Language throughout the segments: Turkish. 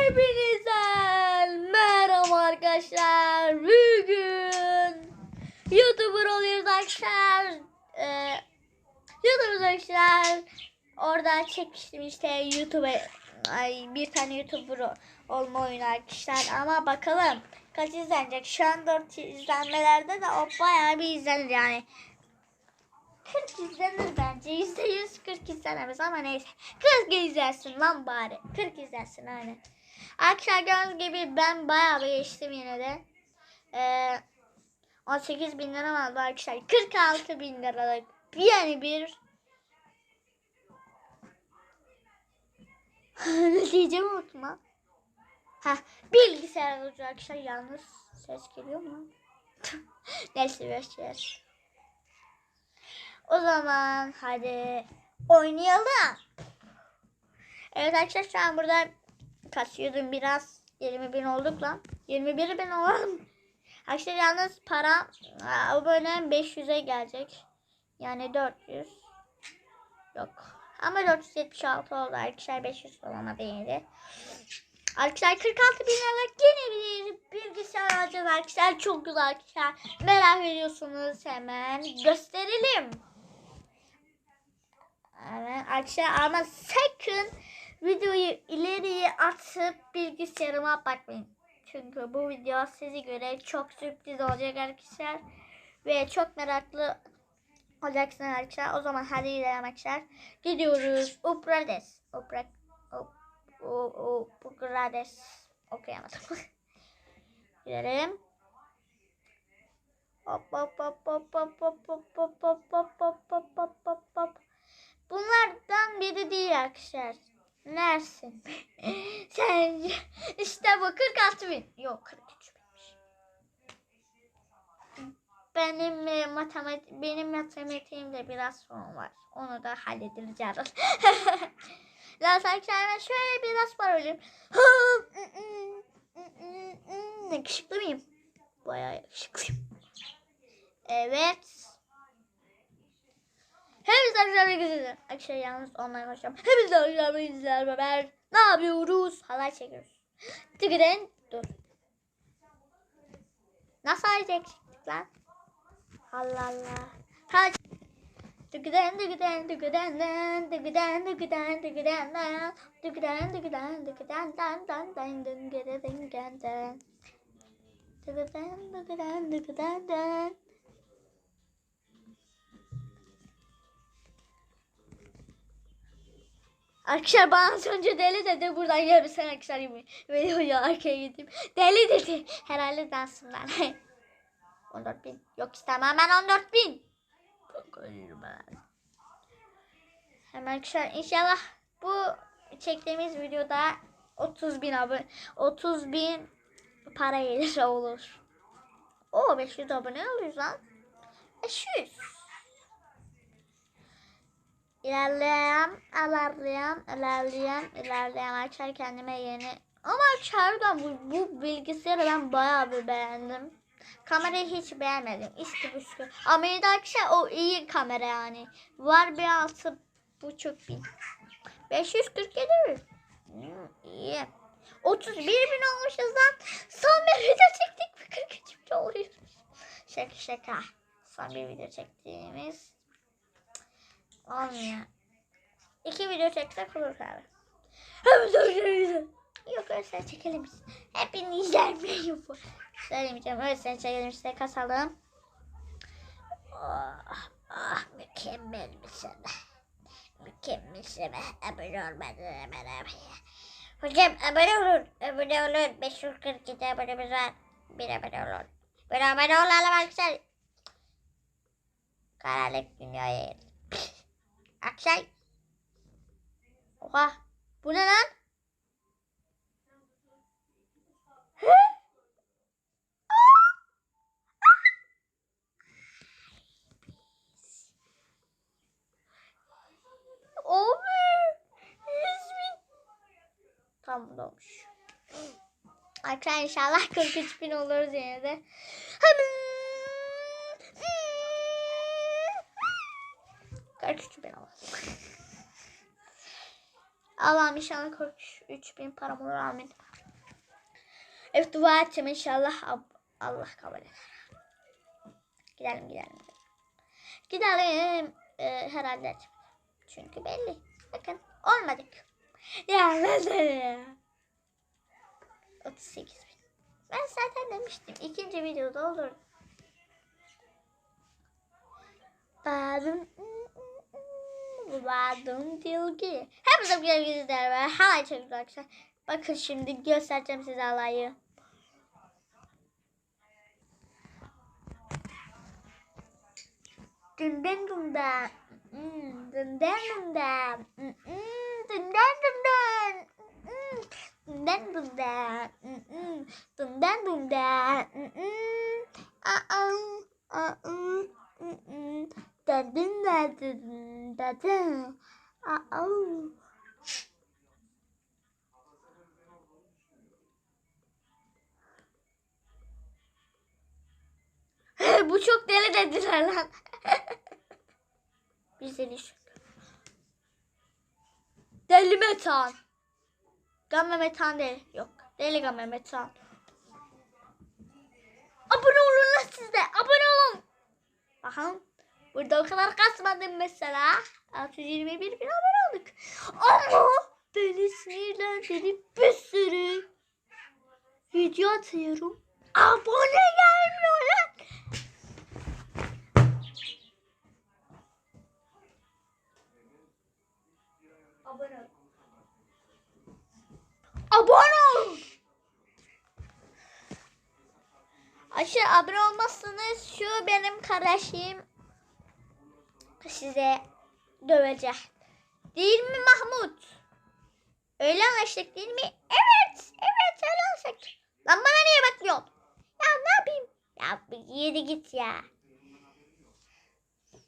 Hepinize merhaba arkadaşlar. Bugün YouTuber oluyoruz arkadaşlar. Ee, YouTuber arkadaşlar. Orada çekmiştim işte YouTube'a ay bir tane YouTuber ol- olma oyunu arkadaşlar. Ama bakalım kaç izlenecek. Şu an 4 izlenmelerde de o bayağı bir izlenir yani. 40 izlenir bence. %100 40 izlenemez ama neyse. 40 izlersin lan bari. 40 izlersin aynen. Arkadaşlar gördüğünüz gibi ben bayağı bir geçtim yine de. Ee, 18 bin lira vardı arkadaşlar. 46 bin liralık yani bir ne diyeceğim unuttum lan. Ha bilgisayar olacak arkadaşlar yalnız ses geliyor mu? Neyse ver. O zaman hadi oynayalım. Evet arkadaşlar şu an burada kasıyordum biraz. 20 bin olduk lan. 21 bin olalım. Arkadaşlar yalnız para böyle 500'e gelecek. Yani 400. Yok. Ama 476 oldu arkadaşlar 500 olamadı yine de. Arkadaşlar 46 bin liralık yeni bir bilgisayar alacağız arkadaşlar. Çok güzel arkadaşlar. Merak ediyorsunuz hemen gösterelim. Evet arkadaşlar ama sakın videoyu ileriye atıp bilgisayarıma bakmayın. Çünkü bu video sizi göre çok sürpriz olacak arkadaşlar. Ve çok meraklı olacaksınız arkadaşlar. O zaman hadi gidelim arkadaşlar. Gidiyoruz. Uprades. Upra... Up, u, Uprades. Okuyamadım. Gidelim. Hop hop hop hop hop hop hop hop hop hop hop hop hop hop. Bunlardan biri değil arkadaşlar. Nersin? Sen işte bu 46 bin. Yok 43 binmiş. Benim e, matematik benim matematiğimde biraz sorun var. Onu da. Biraz arkadaşlar ben şöyle biraz paroluyum. Yakışıklı mıyım? Bayağı yakışıklıyım. Evet. Arkadaşlar güzel. Arkadaşlar yalnız online konuşacağım. Hepinize arkadaşlar güzel haber. Ne yapıyoruz? Halay çekiyoruz. Tıkıden dur. Nasıl halay çektik lan? Allah Allah. Halay Tıkıden tıkıden tıkıden den tıkıden tıkıden tıkıden den tıkıden tıkıden tıkıden den den den den gede den gen den tıkıden tıkıden tıkıden Arkadaşlar bana az önce deli dedi buradan gelmesin arkadaşlar videoyu arkaya gideyim. Deli dedi. Herhalde dansımdan. 14 bin. Yok istemem ben 14 bin. Hemen arkadaşlar inşallah bu çektiğimiz videoda 30 bin abone 30 bin para gelir olur. O 500 abone oluyoruz lan. 500. İlerleyen, ilerleyen, ilerleyen, ilerleyen arkadaşlar kendime yeni. Ama arkadaşlar bu, bu bilgisayarı ben bayağı bir beğendim. Kamerayı hiç beğenmedim. İşte. Ama yine de arkadaşlar o iyi kamera yani. Var bir altı buçuk bin. 547 mi? Hmm, iyi. 31 bin olmuşuz lan. Son bir video çektik mi? 43 bin oluyoruz. Şaka şaka. Son bir video çektiğimiz Olmuyor. İki video çeksek olur abi. Yok öyle sen çekelim biz. Hepiniz izler bu. Söylemeyeceğim. Öyle sen çekelim işte kasalım. Ah, ah mükemmel misin? Mükemmelsin. Abone olmadın hemen abi. Hocam abone olun. Abone olun. 547 abonemiz var. Bir abone olun. Bir abone olalım arkadaşlar. Karanlık dünyaya. Akşay. Oha. Bu ne lan? Tam olmuş. Arkadaşlar inşallah 43 bin oluruz yine de. Hemen. 43 bin olmaz. Allah'ım inşallah 43 bin param olur amin. Evet dua edeceğim inşallah Allah kabul eder. Gidelim gidelim. Gidelim. Ee, herhalde. Çünkü belli. Bakın olmadık. Ya ya. 38 bin. Ben zaten demiştim. ikinci videoda olur. Badım Badım dilgi. Hepinize bir güzel ve hala çok güzel arkadaşlar. Bakın şimdi göstereceğim size alayı. Dın dın dın da. Hmm, Dın dın dın da. Hmm, hmm, Dın dın dın dın. Hmm, Dın dın dın da. Hmm, hmm, Dın dın dın da. Hmm, hmm. Aa, aa, hmm, hmm. Dın dın da dın. Aa. Bu çok deli dediler lan. Deli şu. Deli metan. Gamma metan değil. Yok. Deli gamma metan. Abone olun lan siz de. Abone olun. Bakın. Burada o kadar kasmadım mesela. 621 bin abone olduk. Ama beni sinirlendirip bir sürü video atıyorum. Abone gelmiyor lan. Abone ol. Abone. Aşağı abone olmazsanız şu benim kardeşim size dövecek. Değil mi Mahmut? Öyle anlaştık değil mi? Evet. Evet öyle anlaştık. Lan bana niye bakmıyorsun? Ya ne yapayım? Ya yedi git ya.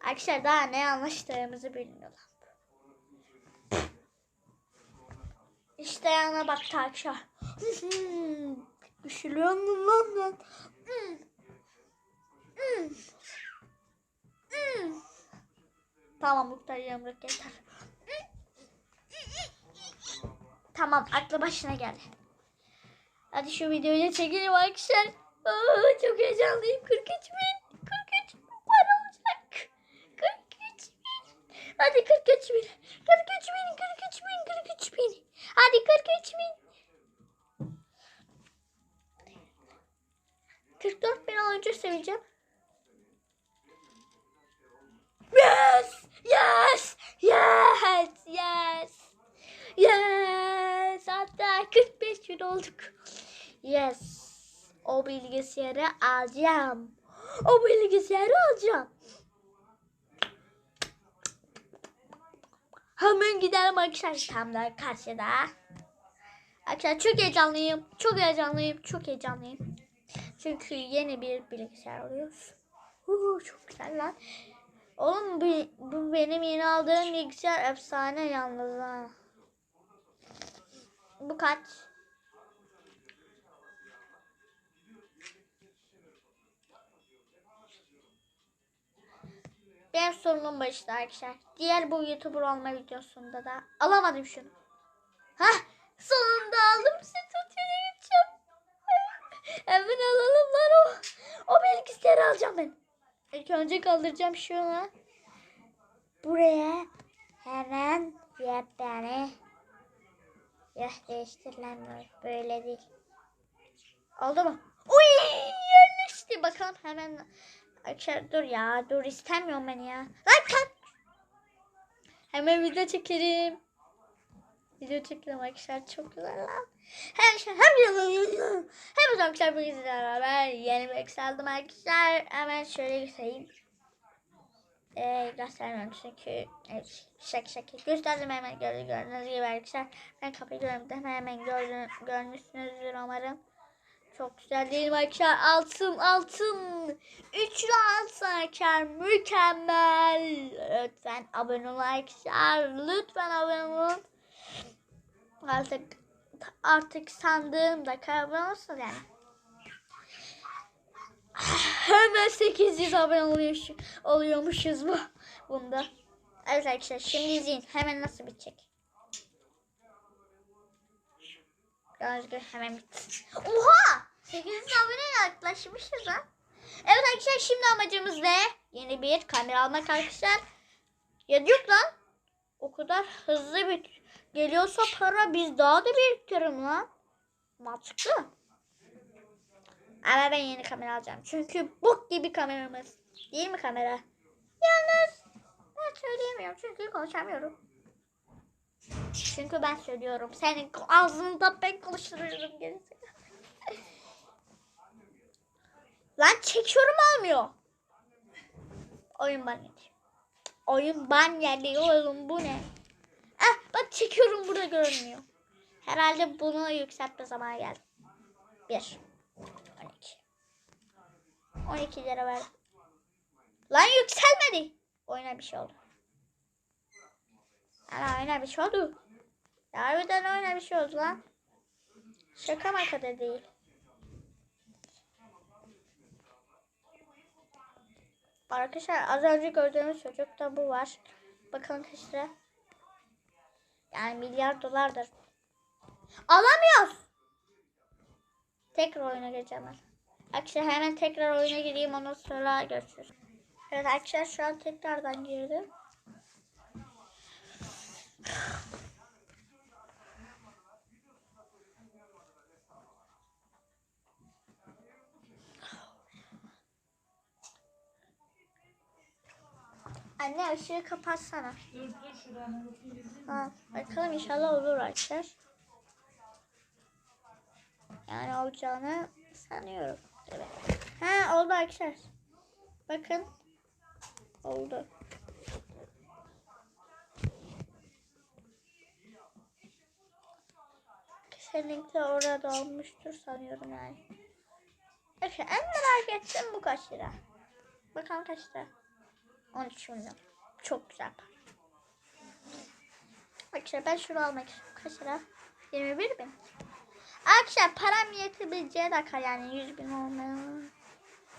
Arkadaşlar daha ne anlaştığımızı bilmiyorlar. İşte yana bak arkadaşlar. Üşülüyor mu lan lan? Hmm. Hmm. Hmm. Tamam Muhtar yamruk yeter. Tamam aklı başına geldi. Hadi şu videoyu da çekelim arkadaşlar. Aa, çok heyecanlıyım. 43 bin. Alacağım. O bilgisayarı alacağım. Hemen gidelim arkadaşlar. Tam da karşıda. Arkadaşlar çok heyecanlıyım. Çok heyecanlıyım. Çok heyecanlıyım. Çünkü yeni bir bilgisayar alıyoruz. Uhu, çok güzel lan. Oğlum bu, bu benim yeni aldığım bilgisayar efsane yalnız ha. Bu kaç? Benim sorunum başta arkadaşlar. Diğer bu YouTuber olma videosunda da alamadım şunu. Hah sonunda aldım sizi tutuyor geçeceğim. Hemen alalım lan o. O bilgisayarı alacağım ben. İlk önce kaldıracağım şunu. Buraya hemen yepyeni Yah değiştir lan böyle değil. Oldu mu? Uy yerleşti. Bakalım hemen. Arkadaşlar dur ya. Dur istemiyorum ben ya. Lan kalk. Hemen video çekerim. Video çekelim arkadaşlar. Çok güzel lan. Hem şey hem hem arkadaşlar bu yüzden beraber yeni bir Excel'dim arkadaşlar. Hemen şöyle göstereyim. Ee, göstermiyorum çünkü evet, şak şak gösterdim hemen gördüğünüz, gibi arkadaşlar. Ben kapıyı görmedim hemen gördüm, görmüşsünüzdür umarım. Çok güzel değil mi arkadaşlar? Altın altın. Üçlü altın arkadaşlar. Mükemmel. Lütfen abone olun arkadaşlar. Lütfen abone olun. Artık artık sandığım da kaybolmasın yani. Hemen 800 abone oluyor, oluyormuşuz bu bunda. Evet arkadaşlar şimdi izleyin hemen nasıl bitecek. Gibi hemen bitti. Oha! 800 abone yaklaşmışız ha. Evet arkadaşlar şimdi amacımız ne? Yeni bir kamera almak arkadaşlar. Ya yok lan. O kadar hızlı bir geliyorsa para biz daha da biriktirelim lan. Mantıklı. Ama ben yeni kamera alacağım. Çünkü bok gibi kameramız. Değil mi kamera? Yalnız ben söyleyemiyorum çünkü konuşamıyorum. Çünkü ben söylüyorum. Senin ağzında ben konuşturuyorum gerisi. Lan çekiyorum almıyor. Oyun ban. Oyun ban yedi oğlum bu ne? Ah bak çekiyorum burada görünmüyor. Herhalde bunu yükseltme zamanı geldi. 1 12 12 lira verdim. Lan yükselmedi. Oyuna bir şey oldu. Ana oyuna bir şey oldu. Harbiden oyuna bir şey oldu lan. Şaka maka da değil. Arkadaşlar az önce gördüğünüz çocukta bu var. Bakın lira. Yani milyar dolardır. Alamıyoruz. Tekrar oyuna geçeceğim ben. Arkadaşlar hemen tekrar oyuna gireyim ondan sonra görüşürüz. Evet arkadaşlar şu an tekrardan girdim. Anne ışığı kapatsana. Dur dur şuranı. Ha, bakalım inşallah olur arkadaşlar. Yani olacağını sanıyorum. Evet. Ha oldu arkadaşlar. Bakın. Oldu. Kesinlikle orada olmuştur sanıyorum yani. Arkadaşlar en merak ettim bu kaç lira. Bakalım kaç lira. 13 milyon. Çok güzel. Arkadaşlar ben şunu almak istiyorum. Kaç lira? 21 bin. Arkadaşlar param yetebileceği dakika yani 100 bin olmuyor.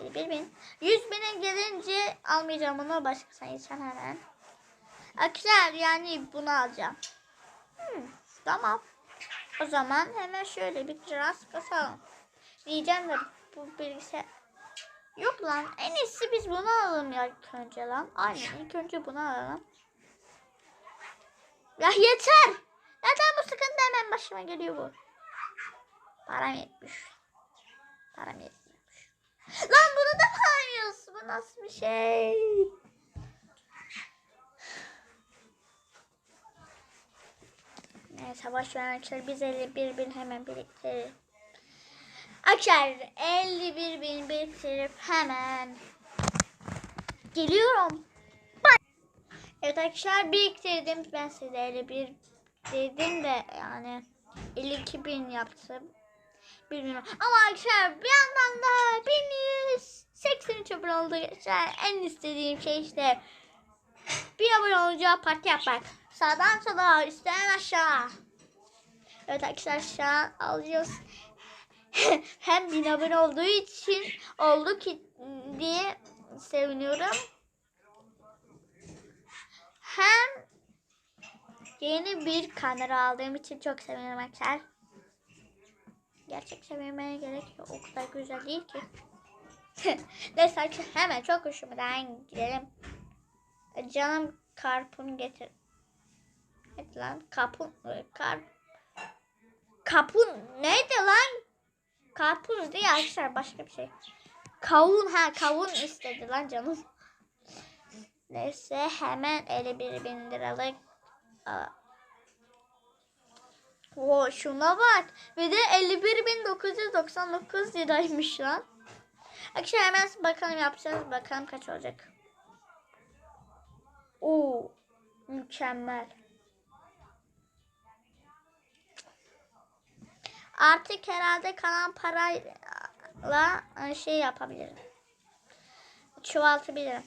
21 bin. 100 bine gelince almayacağım onu başkasına geçen hemen. Arkadaşlar yani bunu alacağım. Hmm, tamam. O zaman hemen şöyle bir biraz kasalım. Diyeceğim de bu bilgisayar... Yok lan en iyisi biz bunu alalım ya ilk önce lan. Aynen ilk önce bunu alalım. Ya yeter. Neden bu sıkıntı hemen başıma geliyor bu? Param yetmiş. Param yetmiyormuş. Lan bunu da mı almıyorsun? Bu nasıl bir şey? Neyse boş ver arkadaşlar. Biz 51 bin hemen biriktirelim. Arkadaşlar 51 bin biriktirip hemen geliyorum. Evet arkadaşlar biriktirdim. Ben size 51 dedim de yani 52 bin yaptım. Bilmiyorum. Ama arkadaşlar bir yandan da 1183 abone oldu. Arkadaşlar en istediğim şey işte bir abone olunca parti yapmak. Sağdan sola, üstten aşağı. Evet arkadaşlar şu an. Hem bin abone olduğu için oldu ki diye seviniyorum. Hem yeni bir kamera aldığım için çok seviniyorum arkadaşlar. Gerçek sevinmeye gerek yok. O kadar güzel değil ki. Neyse arkadaşlar hemen çok hoşumdan gidelim. Canım karpun getir. Evet lan kapun kar kapun neydi lan? Karpuz değil arkadaşlar başka bir şey. Kavun ha kavun istedi lan canım. Neyse hemen 51 bin liralık. Aa. Oo, şuna bak. Bir de 51.999 liraymış lan. Arkadaşlar hemen bakalım yapacağız. Bakalım kaç olacak. Oo, mükemmel. Artık herhalde kalan parayla şey yapabilirim. Çoğaltabilirim.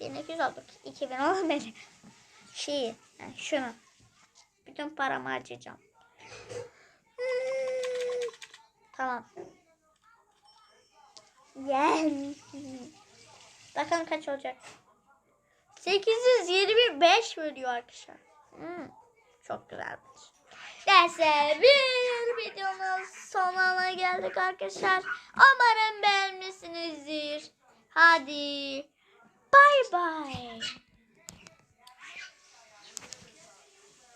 1200 olduk. 2000 olmadı. Şeyi, yani şunu. Bütün paramı harcayacağım. Tamam. Yes. Bakalım kaç olacak. 825 veriyor arkadaşlar. Hmm, çok güzelmiş. Neyse bir videonun sonuna geldik arkadaşlar. Umarım beğenmişsinizdir. Hadi bay bay.